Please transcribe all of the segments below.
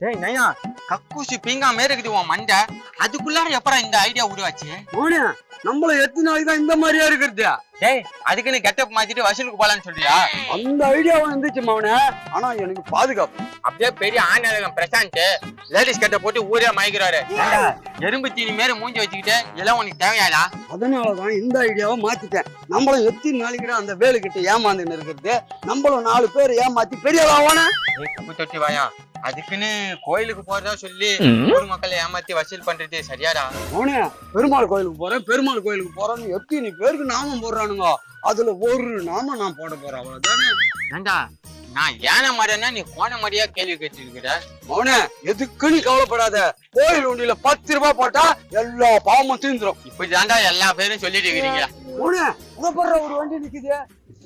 டேய் நைனா கக்கூசி பீங்கா மாரி இருக்குது உன் மண்டை. அதுக்குள்ளார எப்படா இந்த ஐடியா உருவாச்சு? மோனே நம்மள எத்தனை நாளைக்கு தான் இந்த மாதிரியா இருக்கிறது. டேய் அதுக்குன்னு கெட்டப் மாத்திட்டு வசூலுக்கு போலான்னு சொல்றியா? அந்த ஐடியா வந்துச்சு மவனே ஆனா எனக்கு பாதுகாப்பு. அப்படியே பெரிய ஆண்டழகம் பிரசாந்த் லேடிஸ் கட்ட போட்டு ஊரே மயக்கிறாரு எறும்பு தீனி மாரி மூஞ்சி வச்சுக்கிட்டு இதெல்லாம் உனக்கு தேவையாடா? அதனாலதான் இந்த ஐடியாவை மாத்திட்டேன். நம்மளும் எத்தனை நாளைக்கு அந்த வேலு கிட்ட ஏமாந்துன்னு இருக்கிறது. நம்மளும் நாலு பேர் ஏமாத்தி பெரியவான தொட்டி வாயா. அதுக்குன்னு கோயிலுக்கு போறதா சொல்லி ஊர் மக்களை ஏமாத்தி வசூல் பண்றது சரியாடா? பெருமாள் கோயிலுக்கு போறேன் பெருமாள் கோயிலுக்கு போறேன்னு எத்தனை பேருக்கு நாமம் போடுறானுங்க அதுல ஒரு நாமம் நான் போட போறேன் அவ்வளவுதானே? ஏண்டா நான் ஏன மாதிரியா நீ கோண மாதிரியா கேள்வி கேட்டிருக்கிற மோனே எதுக்குன்னு கவலைப்படாத. கோயில் உண்டியில பத்து ரூபாய் போட்டா எல்லா பாவமும் தீந்துரும். இப்படி தாண்டா எல்லா பேரும் சொல்லிட்டு இருக்கிறீங்க. மோனே ஒரு வண்டி நிக்குது.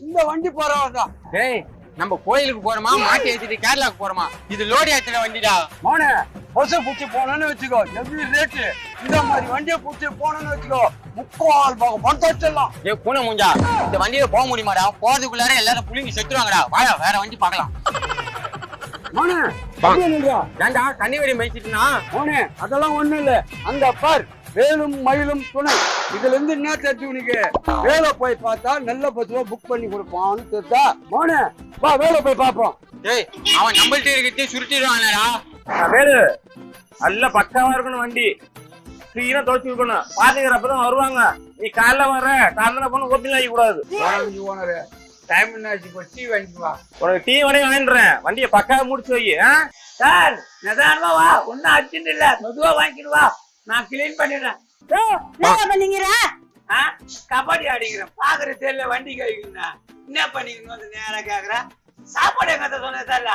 இந்த வண்டி போறவன்டா டேய் நம்ம கோயிலுக்கு போறோமா மாட்டி ஏத்திட்டு கேரளாக்கு போறோமா? இது லோடி ஏத்துற வண்டிடா. மோனே பஸ் புடிச்சு போனேன்னு வச்சுக்கோ. எப்படி ரேட்டு இந்த மாதிரி வண்டியை புடிச்சு போனேன்னு வச்சுக்கோ. முக்கால் பாகம் வச்சிடலாம். ஏய் பூனை முஞ்சா? இந்த வண்டியில போக முடியுமாடா? போறதுக்குள்ளார எல்லாரும் புளிங்கி செத்துருவாங்கடா. வாடா வேற வண்டி பார்க்கலாம். மோனே. ஏண்டா கண்ணி வெடி மேய்ச்சிட்டுனா? மோனே அதெல்லாம் ஒண்ணும் இல்ல. அங்க பார் வேலும் மயிலும் துணை. இதுல இருந்து என்ன தெரிஞ்சு உனக்கு? வேலை போய் பார்த்தா நல்ல பத்து ரூபா புக் பண்ணி கொடுப்பான்னு தெரிஞ்சா மோனே வா வேலை போய் பாப்போம் டேய் அவன் நம்மள்ட்ட இருக்கிறதே சுருட்டிடுவானடா. வேலு நல்ல பக்காவா இருக்கணும் வண்டி. கிளீனா துவைச்சு இருக்கணும் பாத்துக்கிறப்பதான் வருவாங்க. நீ காலைல வர காலைல போன ஓப்பி ஆகி கூடாது. ஓனர். டைம் என்னாச்சு? இப்போ டீ வாங்கிட்டு வா. உனக்கு டீ வடையும் வாங்கிடுறேன். வண்டியை பக்காவா முடிச்சு வை. ஆ? சார் நிதானமா வா. ஒன்னும் அர்ஜென்ட் இல்ல. மெதுவா வாங்கிட்டு வா. நான் கிளீன் பண்ணிடுறேன். என்ன பண்ணீங்கிற ஆ? கபடி ஆடிக்கிறேன். பாக்குற தெரியல வண்டி கழிக்கிறா என்ன பண்ணிக்கணும் வந்து நேரா கேக்குற. சாப்பாடு எங்க சொன்னதல்ல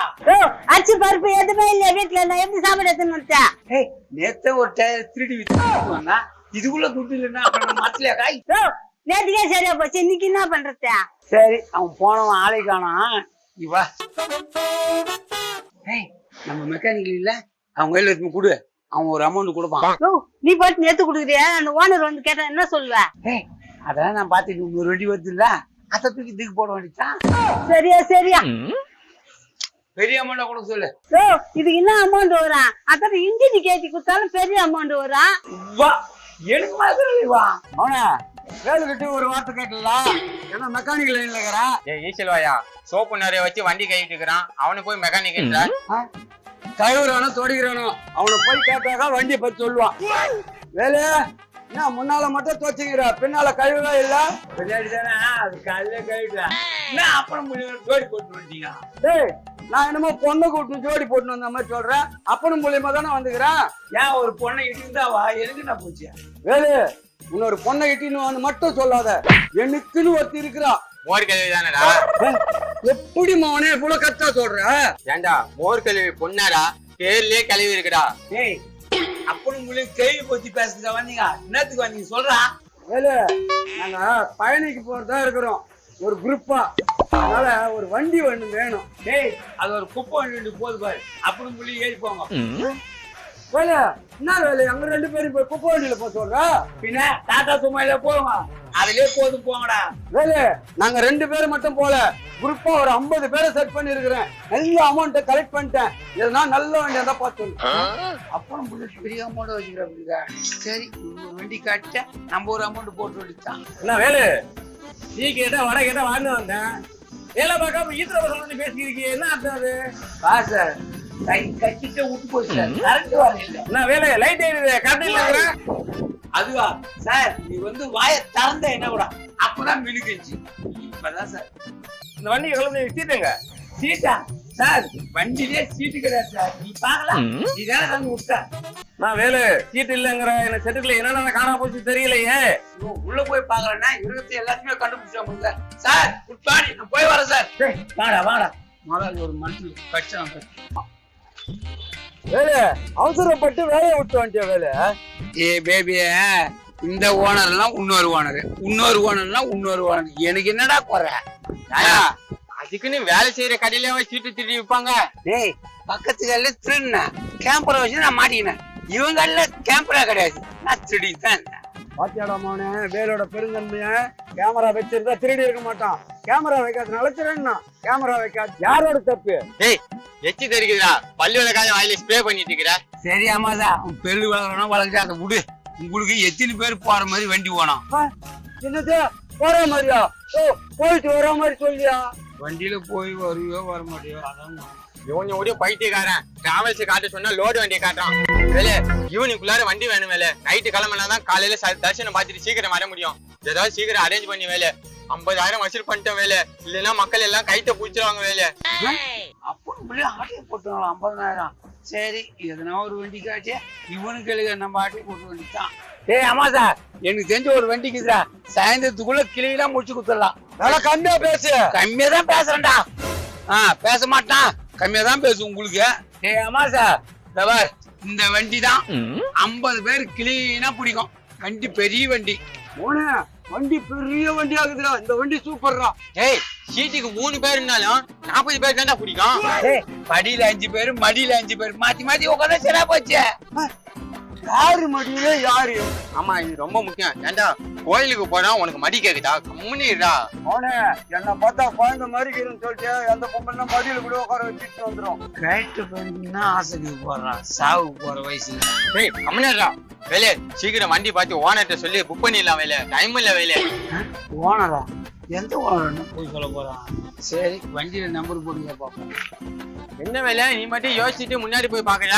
அரிசி பருப்பு எதுவுமே இல்ல வீட்டுல நான் எப்படி சாப்பாடு எடுத்துன்னு ஏய் நேத்த ஒரு டயர் திருடி வித்து வந்தா இதுக்குள்ள துட்டு இல்லைன்னா அப்புறம் மத்தில காய். சரியா போச்சு. இன்னைக்கு என்ன பண்றது? சரி அவன் போனவன் ஆளை காணோம் நீ வா ஏய் நம்ம மெக்கானிக்கல் இல்ல? அவங்க கையில எடுத்து கொடு. அவன் ஒரு அமௌண்ட் கொடுப்பான். நீ போட்டு நேத்து குடுக்குறியா? அந்த ஓனர் வந்து கேட்டா என்ன சொல்லுவ? ஏய் அதெல்லாம் நான் பாத்துட்டு இன்னொரு வண்டி வருது இல்ல அதை தூக்கி தூக்கி போட வேண்டியதான் சரியா சரியா. பெரிய அமௌண்டா கூட சொல்லு. யோ, இதுக்கு என்ன அமௌண்ட் வரும் அத்தனை இன்ஜின் கேட்டி கொடுத்தாலும் பெரிய அமௌண்ட் வரும் வா எனக்கு மாதிரி வா. அவனே வேலை கிட்ட ஒரு வார்த்தை கேட்டலாம் ஏன்னா மெக்கானிக்கல் லைன்ல இருக்கிறா? ஏய் ஈசல் வாயா சோப்பு நிறைய வச்சு வண்டி கைட்டு இருக்கிறான். அவனை போய் மெக்கானிக் கழுவுறானோ தொடிக்கிறானோ அவனை போய் கேட்டாக்கா வண்டியை பத்தி சொல்லுவான். வேலு என்ன முன்னால மட்டும் தோச்சுக்கிற பின்னால கழுவவே இல்ல? பின்னாடி தானே அது காலையில கழிட்டேன் என்ன அப்புறம் ஜோடி போட்டு வந்துட்டீங்க டேய் நான் என்னமோ பொண்ணு கூட்டு ஜோடி போட்டு வந்த மாதிரி சொல்றேன் அப்பனும் மூலியமா தானே வந்துக்கிறேன். ஏன் ஒரு பொண்ணை இட்டுந்தா வா எனக்கு நான் போச்சு? வேலு இன்னொரு பொண்ணை இட்டின்னு வந்து மட்டும் சொல்லாத. எனக்குன்னு ஒருத்தி இருக்கிறா. மோர் கழுவி தானடா? ஏய், எப்படி மவனே இவ்வளவு கத்தா சொல்ற? ஏண்டா மோர் கழுவி பொண்ணாடா? பேர்லயே கழுவி இருக்குடா. ஏய் அப்புறம் முடியும் கேள்வி பத்தி பேசுறதா வந்தீங்க. என்னத்துக்கு வந்தீங்க? சொல்றா. வேலு நாங்க பயணிக்கு போறதா இருக்கிறோம். ஒரு குரூப்பா. அதனால ஒரு வண்டி ஒண்ணு வேணும். டேய் அது ஒரு குப்பை வண்டி போது பாரு. அப்புறம் புள்ளி ஏறி போங்க. வேலு என்ன வேலு? அங்க ரெண்டு பேரும் போய் குப்பை வண்டியில போக சொல்ற? பின்ன டாடா சுமையில போங்க அதுலயே போதும் போங்கடா. வேலு நாங்க ரெண்டு பேரும் மட்டும் போல. குரூப்பா ஒரு 50 பேரை செட் பண்ணி இருக்கிறேன் நல்ல அமௌண்ட்டை கலெக்ட் பண்ணிட்டேன். எதுனா நல்ல வண்டியா தான் பார்த்து. அப்புறம் புள்ளி பெரிய அமௌண்ட் வச்சுக்கிறா சரி ஒரு வண்டி காட்ட நம்ம ஒரு அமௌண்ட் போட்டு விட்டுச்சான் என்ன வேலு? டீ கேட்டா வடை கேட்டா வாங்க வந்தேன். வேலை பார்க்காம ஈத்திர பசங்க பேசிக்கிறீங்க என்ன அர்த்தம் அது? வா சார். கை கட்டிட்டு விட்டு போச்சு சார். கரண்ட் வர இல்ல. என்ன வேலை லைட் கரண்ட் அதுவா? சார் நீ வந்து வாய திறந்த என்ன கூட அப்பதான் மினுக்குச்சு இப்பதான் சார். இந்த வண்டி கிளம்பி சீட்டுங்க சீட்டா சார் வண்டியிலே சீட்டு கிடையாது சார். நீ பாக்கலாம் நீ தானே வந்து விட்ட நான் வேலு சீட்டு இல்லைங்கிற என்ன செட்டுக்குள்ள என்னென்ன காணாம போச்சு தெரியலையே. உள்ள போய் பாக்கலன்னா இருபத்தி எல்லாத்தையுமே கண்டுபிடிச்சா சார் சார் குட் மார்னிங். நான் போய் வரேன் சார். வாடா வாடா. முதல்ல ஒரு மனுஷன் கஷ்டம் வேலு அவசரப்பட்டு வேலையை விட்டு வந்துட்டியா வேலு? ஏ பேபிய இந்த ஓனர்லாம் இன்னொரு ஓனர் இன்னொரு ஓனர்லாம் இன்னொரு ஓனர் எனக்கு என்னடா குறை? அதுக்குன்னு வேலை செய்யற கடையில சீட்டு திருடி விற்பாங்க டேய். பக்கத்து கல்ல திருடினேன் கேம்பரை வச்சு நான் மாட்டிக்கினேன். இவங்க கல்ல கேம்பரா கிடையாது. நான் திருடி தான் பாத்தியாடா மோனே வேலோட பெருந்தன்மைய கேமரா வச்சிருந்தா திருடி இருக்க மாட்டான். கேமரா வைக்காதனால திருடினா கேமரா வைக்காது யாரோட தப்பு? டேய் எச்சி தெரிக்குதுடா பல்லு விளக்காத வாயில ஸ்ப்ரே பண்ணிட்டு இருக்கிற சரி அம்மாதா. உன் பெல்லு வளர்க்கணும் வளர்க்க அதை விடு. உங்களுக்கு எத்தனை பேர் போற மாதிரி வண்டி போனோம் என்னது? போற மாதிரியா? ஓ போயிட்டு வர மாதிரி சொல்லியா? வண்டியில போய் வருவியோ வர மாட்டியோ அதான் இவன் ஒரு பைத்தியக்காரன். டிராவல்ஸ் காட்ட சொன்னா லோடு வண்டியை காட்டுறான். வேலை ஈவினிங்குள்ளார வண்டி வேணும் வேலை. நைட்டு கிளம்பினா தான் காலையில தரிசனம் பார்த்துட்டு சீக்கிரம் வர முடியும். ஏதாவது சீக்கிரம் அரேஞ்ச் பண்ணி வேலை. ஐம்பதாயிரம் வசூல் பண்ணிட்டோம் வேலை. இல்லைன்னா மக்கள் எல்லாம் கைத்த பூச்சிருவாங்க வேலை. அப்போ இப்படியே ஆட்டையை போட்டுருங்களா ஐம்பதனாயிரம் சரி எதனா ஒரு வண்டி காட்டி இவனுக்கு எழுத நம்ம ஆட்டையை போட்டு வேண்டியதான் ஏய் அம்மா சார் எனக்கு தெரிஞ்ச ஒரு வண்டிக்குதுடா சாயந்தரத்துக்குள்ள கிளியெல்லாம் முடிச்சு கொடுத்துடலாம். நல்லா கம்மியா பேசு. கம்மியா தான் பேசுறேன்டா. ஆ பேச மாட்டான். கம்மியா தான் பேசும் உங்களுக்கு. ஏய் அம்மா சார் பார், இந்த வண்டி தான் ஐம்பது பேர் கிளீனா பிடிக்கும். வண்டி பெரிய வண்டி. மோனே வண்டி பெரிய வண்டி ஆகுதுடா. இந்த வண்டி சூப்பர்ரா. ஏய் சீட்டுக்கு மூணு பேர் இருந்தாலும் நாற்பது பேர் தான்டா பிடிக்கும் படியில அஞ்சு பேர் மடியில அஞ்சு பேர் மாத்தி மாத்தி உட்காந்தா சரியா போச்சு. யாரு மடியில யாரு? ஆமா இது ரொம்ப முக்கியம். ஏன்டா கோயிலுக்கு போனா உனக்கு மடி கேக்குதா? கம்முனிடா மோனே என்ன பார்த்தா குழந்தை மாதிரி இருக்குன்னு சொல்லிட்டு எந்த பொம்பளை மடியில கூட உட்கார வச்சுட்டு வந்துரும். ரைட்டு பண்ணினா ஆசைக்கு போடுறான் சாவுக்கு போற வயசுல ஏய் கம்முனிடா வேலை சீக்கிரம் வண்டி பார்த்து ஓனர்கிட்ட சொல்லி. புக் பண்ணிடலாம் வேலை. டைம் இல்ல வேலை. ஓனரா? எந்த போய் சொல்ல போறான் சரி வண்டியில நம்பர் போடுங்க பாப்போம். என்ன வேலை? நீ மட்டும் யோசிச்சுட்டு முன்னாடி போய் பாக்கல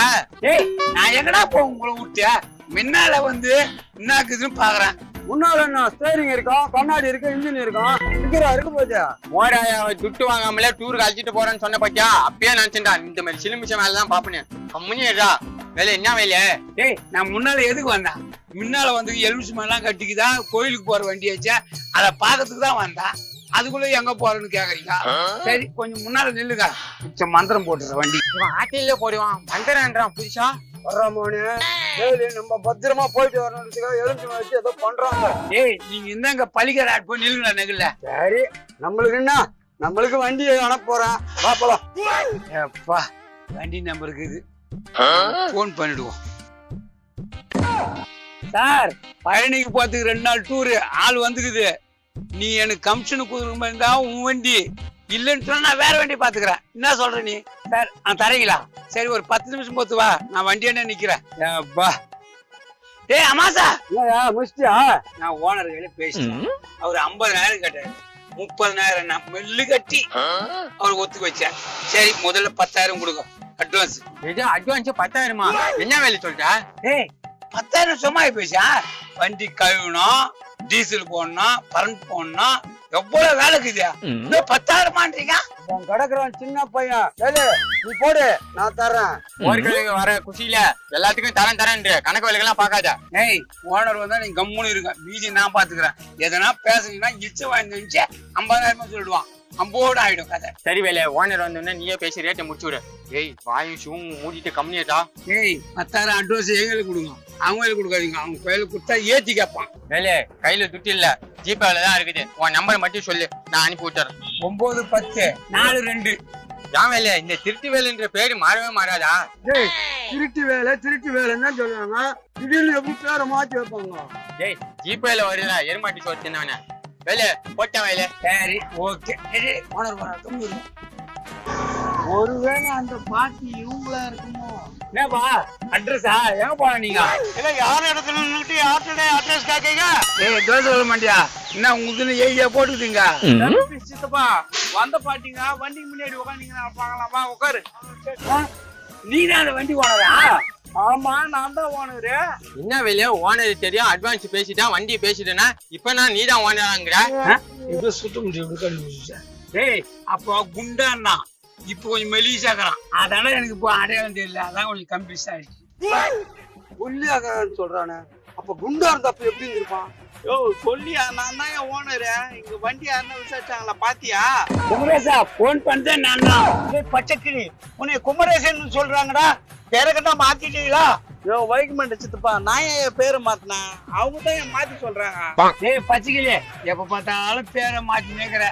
ஏய் நான் எங்கடா போ உங்களை விட்டு முன்னால வந்து என்ன இருக்குதுன்னு பாக்குறேன் முன்னால என்ன ஸ்டேரிங் இருக்கும் கண்ணாடி இருக்கு இன்ஜின் இருக்கும் இருக்கிறா இருக்கு போச்சு மோராய துட்டு வாங்காமல டூருக்கு அழைச்சிட்டு போறேன்னு சொன்ன பாத்தியா? அப்பயே நினைச்சேன்டா இந்த மாதிரி சிலுமிச்ச மேல தான் பாப்பனே கம்முனிடா வேலை என்ன வேலை? ஏய் நான் முன்னால எதுக்கு வந்தேன்? முன்னால வந்து எலுமிச்சு எல்லாம் கட்டிக்குதா? கோயிலுக்கு போற வண்டி வச்சா? அதை பாக்கிறதுக்கு தான் வந்தேன் அதுக்குள்ள எங்க போறேன்னு கேக்குறீங்க சரி கொஞ்சம் முன்னால நில்லுங்க. மிச்சம் மந்திரம் போட்டுற வண்டி. ஆட்டில போடுவான். பந்தரன்றான் புதுசா? வர்றா மோனே டேய் நம்ம பத்திரமா போயிட்டு வரணுன்றதுக்காக எலுமிச்சு வச்சு ஏதோ பண்றாங்க. ஏய் நீங்க இந்தாங்க பலிகர் ஆட் போய் நில்லுங்க நெகுல சரி நம்மளுக்கு என்ன? நம்மளுக்கு வண்டி அனுப்ப போறேன். வா போலாம். எப்பா வண்டி நம்பர் இருக்குது. போன் பண்ணிடுவோம். சார் பழனிக்கு போறதுக்கு ரெண்டு நாள் டூரு ஆள் வந்துக்குது. நீ எனக்கு கமிஷன் கொடுக்குற மாதிரி இருந்தா உன் வண்டி. இல்லைன்னு சொன்னா நான் வேற வண்டி பாத்துக்கிறேன் என்ன சொல்ற நீ? சார் நான் தரீங்களா? சரி ஒரு பத்து நிமிஷம் போத்து வா. நான் வண்டியானே நிக்கிறேன்? அப்பா டேய் அமாசா! என்னயா முடிச்சிட்டியா? நான் ஓனர் கையில பேசிட்டேன். அவர் ஐம்பதாயிரம் கேட்டாரு. முப்பதாயிரம் நான் மெல்லு கட்டி அவர் ஒத்துக்க வச்சேன் சரி முதல்ல பத்தாயிரம் கொடுங்க. அட்வான்ஸ் அட்வான்ஸ் பத்தாயிரமா? என்ன வேலை சொல்ற? ஏய் பத்தாயிரம் சும்மா பேசா வண்டி கழுவணும் டீசல் போடணும் கரண்ட் போடணும் எவ்வளவு வேலை இருக்குது இன்னும் பத்தாயிரமான்றீங்க? உன் கிடக்குறான் சின்ன பையன். வேலு நீ போடு நான் தர்றேன். ஒருத்தருக்கு வர குஷியில எல்லாத்துக்கும் தரேன் தரேன் கணக்கு வேலைக்கெல்லாம் பார்க்காத. ஏய் ஓனர் வந்தா நீ கம்முன்னு இருக்க. மீதி நான் பாத்துக்கிறேன். எதனா பேசுனீங்கன்னா இச்ச வாங்கி ஐம்பதாயிரமா சொல்லிடுவான். அம்போடு ஆயிடும் கதை சரி வேலை. ஓனர் வந்தோடனே நீயே பேசி ரேட்டை முடிச்சு விடு ஏய் வாயும் ஷூ மூடிட்டு கம்மியாட்டா ஏய் பத்தாயிரம் அட்வான்ஸ் எங்களுக்கு கொடுங்க. அவங்களுக்கு கொடுக்காதீங்க. அவங்க கையில கொடுத்தா ஏத்தி கேட்பான் வேலை கையில துட்டு இல்ல. ஜிபேல தான் இருக்குது. உன் நம்பர் மட்டும் சொல்லு. நான் அனுப்பி விட்டுறேன். ஒன்பது பத்து நாலு ரெண்டு. ஏன் வேலை? இந்த திருட்டு வேலைன்ற பேரு மாறவே மாறாதா? டேய் திருட்டு வேலை திருட்டு வேலைன்னு தான் சொல்லுவாங்க. திடீர்னு எப்படி பேரை மாத்தி வைப்பாங்க? டேய் ஜிபேல வருதா எருமாட்டி சோறு தின்னவன வேலை போட்டேன் வேலை. சரி ஓகே. ஓனர் ஒருவேளை அந்த பாட்டி இவங்களா இருக்குமோ? என்னப்பா அட்ரஸா எங்க போன நீங்க? இல்ல யார் இடத்துல நின்னுட்டு யார்கிட்ட அட்ரஸ் கேட்கீங்க ஏய் தோசை சொல்ல மாட்டியா? என்ன உங்களுக்கு ஏரியா போட்டுக்குதுங்க சித்தப்பா வந்த பாட்டிங்க வண்டிக்கு முன்னாடி உட்காந்தீங்கன்னா பார்க்கலாமா உட்காரு. நீ தான் அந்த வண்டி ஓனரா ஆமா நான் தான் ஓனரு. என்ன வேலையா ஓனர் தெரியும் அட்வான்ஸ் பேசிட்டா வண்டி பேசிட்டேன்னா இப்ப நான் நீ தான் ஓனராங்கிற? இது சுத்த முடியும் டேய் அப்போ குண்டான்னா இப்போ கொஞ்சம் மெலிசாக்குறான். அதனால எனக்கு இப்போ அடையாளம் தெரியல. அதான் கொஞ்சம் கம்பிஸ் ஆயிடுச்சு. புள்ளியாக்காரன்னு சொல்றானே. அப்ப குண்டா இருந்தப்ப எப்படி இருப்பான் யோ சொல்லியா? நான் தான் என் ஓனரு. இங்க வண்டி யாருன்னா விசாரிச்சாங்களா? பாத்தியா? குமரேசா போன் பண்ணேன் நான் தான். பச்சைக்கிளி உன்னை குமரேசன் சொல்றாங்கடா. பேரக்கட்டா மாத்திட்டீங்களா? யோ வைக்குமெண்ட் சித்தப்பா. நான் ஏன் பேரை மாத்தினேன்? அவங்க தான் என் மாத்தி சொல்றாங்க. டேய் பச்சைக்கிளி எப்ப பார்த்தாலும் பேரை மாத்தி மேய்க்கிற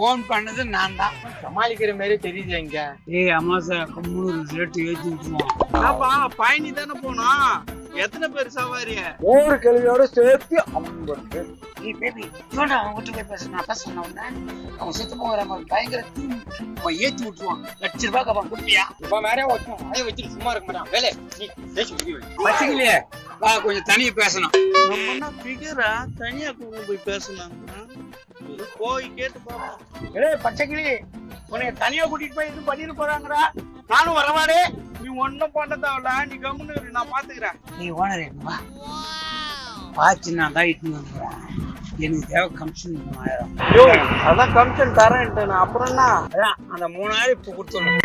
போன் பண்ணது நான் தான் சமாளிக்கிற மாதிரி தெரியுது இங்க ஏய் அம்மாசா முந்நூறு ரேட்டு ஏற்றி விட்டுருவோம். என்னப்பா பயணி தானே போனோம். எத்தனை பேர் சவாரி? ஒவ்வொரு கேள்வியோட சேர்த்து ஐம்பது. பேர் ஏய் பேபி இவன்டா அவன் விட்டு போய் பேச நான் பேச உடனே அவன் செத்து போகிற மாதிரி பயங்கர தீ அவன் ஏத்தி விட்டுருவான். லட்ச ரூபாய் கப்பான் கொடுப்பியா? இப்ப வேற ஒருத்தன் வாயை வச்சுட்டு சும்மா இருக்க மாட்டான். வேலை நீ பேசி முடிவு பச்சைக்கிளியே வா கொஞ்சம் தனியா பேசணும். நம்ம என்ன பிகரா தனியா கொண்டு போய் பேசலாம்? போய் கேட்டு பாப்போம் ஏய் பச்சைக்கிளி உன்னை தனியா கூட்டிட்டு போய் இது பண்ணிட்டு போறாங்கடா. நானும் வரவாடே. நீ ஒன்னும் பண்ண தேவையில்ல. நீ கம்முன்னு இரு, நான் பாத்துக்கிறேன். நீ ஓனர் வா பாச்சு நான் தான் இட்டு வந்துடுறேன் எனக்கு தேவை கமிஷன் மூணாயிரம். யோ அதான் கமிஷன் தரேன்ட்டு அப்புறம் என்ன? அதான் அந்த மூணாயிரம் இப்போ கொடுத்துடணும்.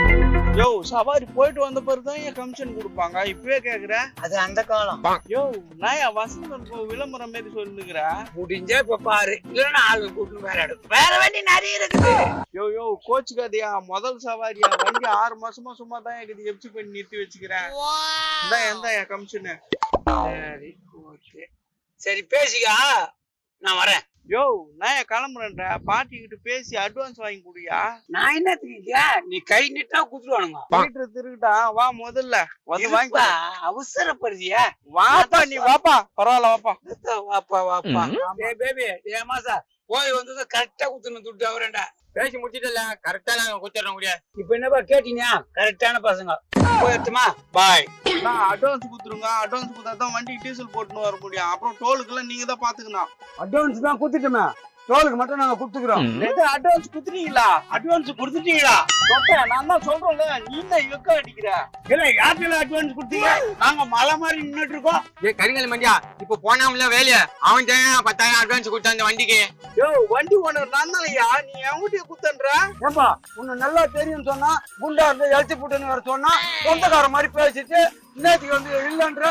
யோ சவாரி போயிட்டு வந்த பிறகு தான் என் கமிஷன் கொடுப்பாங்க. இப்பவே கேக்குற அது அந்த காலம். யோ நான் என் வசந்தன் விளம்பரம் மாரி சொல்லுங்கிற. முடிஞ்சா இப்ப பாரு. இல்லைன்னா ஆளு கூட்டு வேற இடம் வேற வண்டி நிறைய இருக்குது. யோ யோ கோச்சுக்காதியா. முதல் சவாரியா? வண்டி ஆறு மாசமா சும்மா தான் இருக்குது. எப்சி பண்ணி நிறுத்தி வச்சுக்கிறேன்? இந்த எந்த என் கமிஷனு சரி ஓகே சரி பேசிக்கா. நான் வரேன். யோ நான் ஏன் கிளம்புறேன்ற? பாட்டி கிட்ட பேசி அட்வான்ஸ் வாங்கி குடியா நான் என்னத்துக்கு நீ கை நீட்டா குத்துருவானுங்க மீட்டர் திருக்கிட்டா வா முதல்ல. வந்து வாங்கி அவசரப்படுறியா? வாப்பா நீ வாப்பா. பரவாயில்ல வாப்பா. வாப்பா வாப்பா. பேபி ஏ மாசா. போய் வந்தது கரெக்டா குத்துணும் துட்டு அவரேண்டா பேசி முடிச்சிட்டல கரெக்டா நாங்க கொடுத்துறோம் முடியாது இப்ப என்னப்பா கேட்டீங்க? கரெக்டான பசங்க. போயிட்டுமா பாய் நான் அட்வான்ஸ் குடுத்துருங்க. அட்வான்ஸ் கொடுத்தா தான் வண்டி டீசல் போட்டுன்னு வர முடியும். அப்புறம் டோலுக்குலாம் நீங்க தான் பாத்துக்கணும். அட்வான்ஸ் தான் கொடுத்துட்டோமே. டோலுக்கு மட்டும் நாங்க கொடுத்துக்கிறோம். எது அட்வான்ஸ் குடுத்துட்டீங்களா? அட்வான்ஸ் கொடுத்துட்டீங்களா? சொட்டேன் நான் தான் சொல்றேன்ல. நீ தான் எக்க அடிக்கிற? இல்ல யார்கிட்ட அட்வான்ஸ் கொடுத்தீங்க? நாங்க மலை மாதிரி நின்னுட்டு இருக்கோம். ஏ கரிங்கல் மண்டியா இப்ப போனாம்ல வேலைய? அவன் தான் பத்தாயிரம் அட்வான்ஸ் கொடுத்தான் இந்த வண்டிக்கு. யோ வண்டி ஓனர் நான் தான்யா நீ என்கிட்டயே குத்தன்ற ஏப்பா உன்னை நல்லா தெரியும் சொன்னா குண்டா இருந்து எழுச்சி புட்டுன்னு வர சொன்னா சொந்தக்கார மாதிரி பேசிட்டு இன்னத்துக்கு வந்து இல்லைன்ற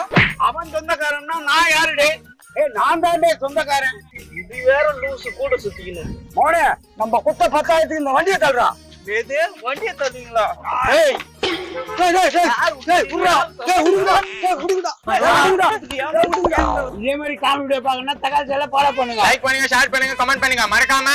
அவன் சொந்தக்காரன்னா நான் யாருடே? ஏய் நான் தான்டே சொந்தக்காரன். இது வேற லூசு கூட சுத்திக்கணும் மோனே நம்ம குத்த பத்தாயிரத்துக்கு இந்த வண்டியை தள்ளுறா. எது? வண்டியை ஏய் உடுடா இதே மாதிரி காமெடி பார்க்கணும்னா தகால் செல்ல ஃபாலோ பண்ணுங்க. லைக் பண்ணுங்க ஷேர் பண்ணுங்க கமெண்ட் பண்ணுங்க. மறக்காம